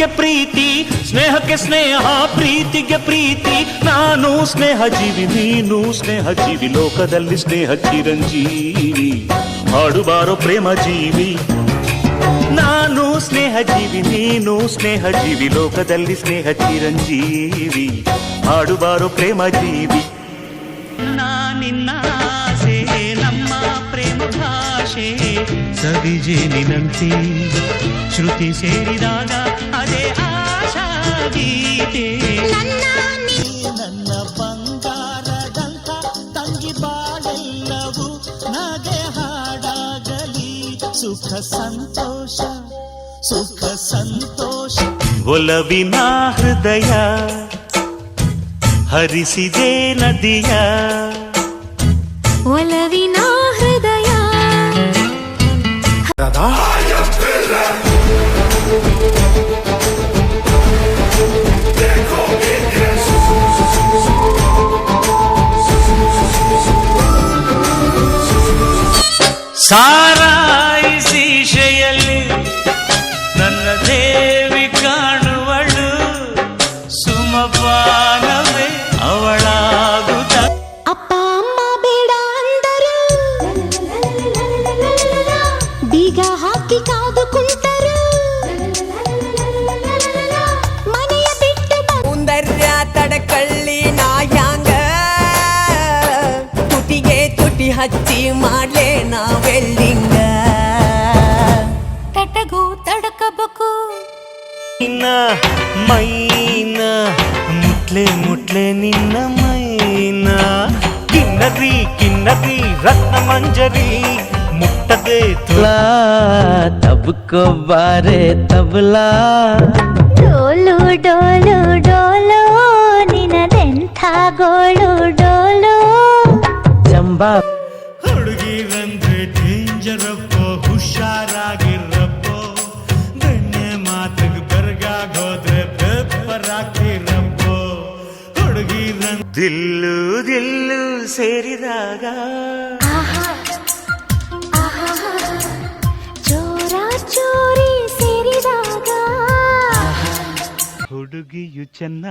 ಪ್ರೀತಿಗೆ ಪ್ರೀತಿ ಸ್ನೇಹಕ್ಕೆ ಸ್ನೇಹ ಪ್ರೀತಿಗೆ ಪ್ರೀತಿ ನಾನು ಸ್ನೇಹ ಜೀವಿ ನೀನು ಸ್ನೇಹ ಜೀವಿ ಲೋಕದಲ್ಲಿ ಸ್ನೇಹ ಚಿರಂಜೀವಿ ಹಾಡುಬಾರೋ ಪ್ರೇಮ ಜೀವಿ ನಾನು ಸ್ನೇಹ ಜೀವಿ ನೀನು ಸ್ನೇಹ ಜೀವಿ ಲೋಕದಲ್ಲಿ ಸ್ನೇಹ ಚಿರಂಜೀವಿ ಹಾಡುಬಾರೋ ಪ್ರೇಮ ಜೀವಿ ನಾನಿನ್ನ ಆಸೆ ನಮ್ಮ ಪ್ರೇಮ ಭಾಷೆ ಸವಿಜೇನಿನಂತೆ ಶ್ರುತಿ ಸೇರಿದಾಗ ಅದೇ ಆಶಾ ಗೀತೆ. ನನ್ನ ನಿ- ನನ್ನ ಬಂಗಾರದಂತ ತಂಗಿ ಬಾಳೆಲ್ಲವೂ ನಗೆ ಹಾಡಾಗಲಿ. ಸುಖ ಸಂತೋಷ ಸುಖ ಸಂತೋಷ. ಒಲವಿನ ಹೃದಯ ಹರಿಸಿದೆ ನದಿಯ. ಒಲವಿನ ಸಾರಾಯಿ ಶೀಶೆಯಲ್ಲಿ ನನ್ನ ದೇವಿ ಕಾಣುವಳು ಸುಮಪ್ಪ. ಮಾಡ್ಲೆ ನಾ ವೆಲ್ಡಿಂಗ ಕಟಗು ತಡಕಬೇಕು ನಿನ್ನ ಮೈನ ಮುಟ್ಲೆ ಮುಟ್ಲೆ ನಿನ್ನ ಮೈನ ಕಿನ್ನರಿ ಕಿನ್ನರಿ ರತ್ನ ಮಂಜರಿ ಮುಟ್ಟದೆ ತುಲಾ ತಬ್ಕೋ ಬಾರೆ ತಬಲಾ ಡೋಲು ಡೋಲು ಡೋಲು ನಿನದೆಂಥ ಗೋಳು ಡೋಲು ಚಂಬಾ ಹುಷಾರಾಗಿರಪ್ಪೋ. ದಣ್ಣೆ ಮಾತಿಗೆ ಬೆರಗಾಗೋದ್ರೆ ಬೆಪ್ಪರಾಕಿರಪ್ಪೋ ಹುಡುಗಿರ ದಿಲ್ಲು ದಿಲ್ಲು ಸೇರಿದಾಗ. ಹುಡುಗಿಯು ಚೆನ್ನ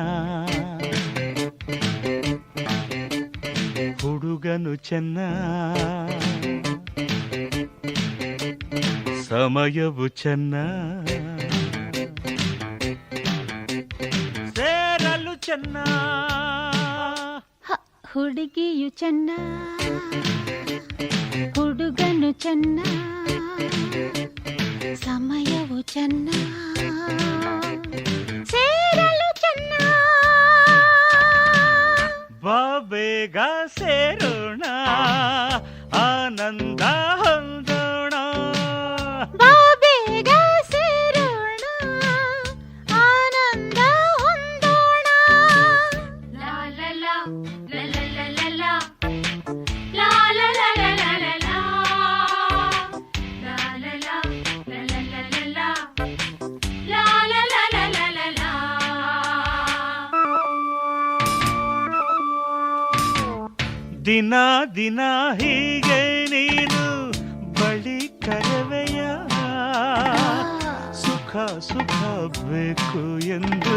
ಹುಡುಗನು ಚೆನ್ನ. ಸಮಯವು ಚೆನ್ನ ಸೇರಲು ಚೆನ್ನ ಹ, ಹುಡುಗಿಯು ಚೆನ್ನ ಹುಡುಗನು ಚೆನ್ನ ಸಮಯವು ಚೆನ್ನ ಸೇರಲು ಚೆನ್ನ ಬಾ ಬೇಗ ಸೇರೋಣ ಆನಂದ ದಿನ ದಿನ ಹೀಗೆ ನೀನು ಬಳಿ ಕರವೆಯ. ಸುಖ ಸುಖ ಬೇಕು ಎಂದು